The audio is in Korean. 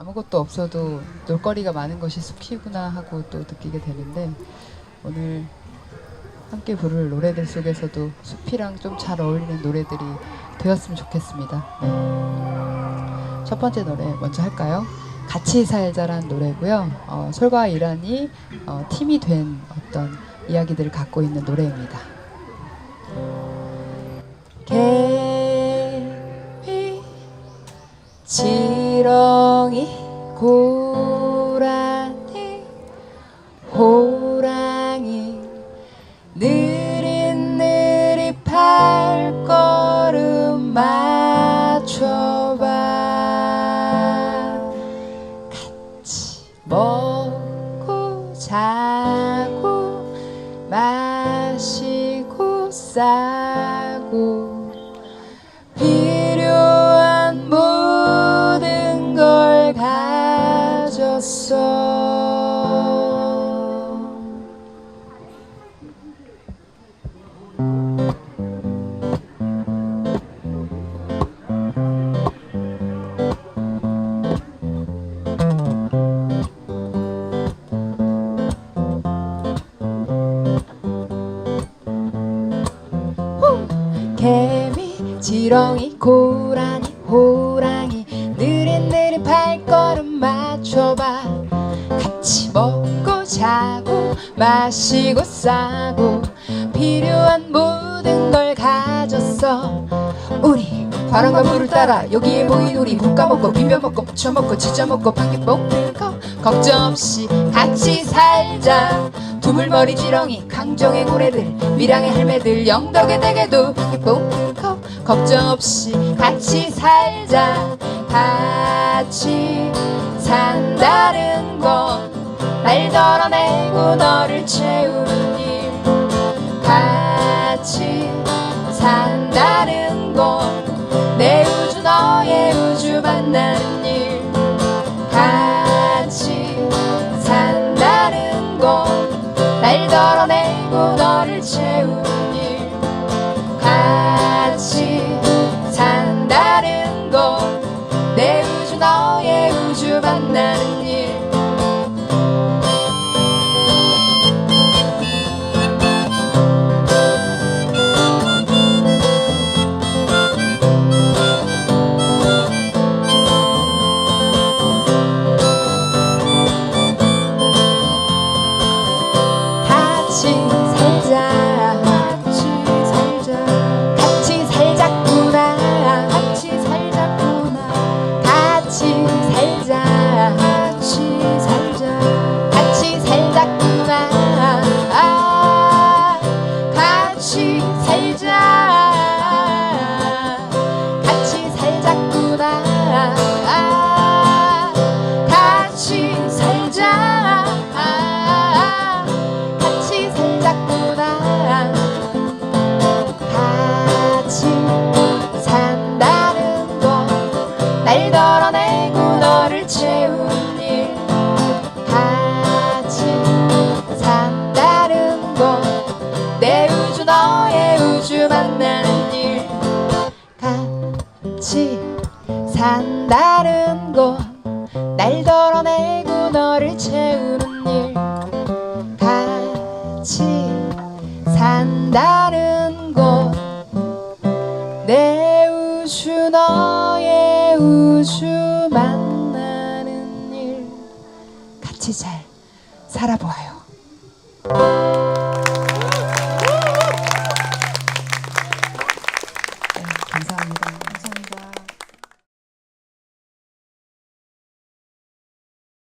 아무것도 없어도 놀거리가 많은 것이 숲이구나 하고 또 느끼게 되는데 오늘 함께 부를 노래들 속에서도 숲이랑 좀 잘 어울리는 노래들이 되었으면 좋겠습니다. 네. 첫 번째 노래 먼저 할까요? 같이 살자란 노래고요. 어, 솔과 이란이 어, 팀이 된 어떤 이야기들을 갖고 있는 노래입니다. 지 렁이 고라니 호랑이 느릿느릿 발걸음 맞춰봐. 같이 먹고 자고 마시고 싸 지렁이, 고라니, 호랑이. 느릿느릿 발걸음 맞춰봐. 같이 먹고 자고 마시고 싸고. 필요한 모든 걸 가졌어. 우리 바람과 물을 따라 여기에 모인 우리 볶아 먹고 비벼 먹고 부쳐 먹고 지져 먹고 반개 뽑고 걱정 없이 같이 살자 두물머리 지렁이 강정의 고래들 밀양의 할매들 영덕의 대게도 뽑고 걱정 없이 같이 살자. 같이 산다는 건 날 덜어내고 너를 채우는 일. 같이 산다 날 덜어내고 너를 채우는 일. 같이 산다는 건내 우주 너의 우주 만나는 일 같이 산다는 건날 덜어내고 너를 채우는 일. 같이 산다는 건내 같이 잘 살아보아요.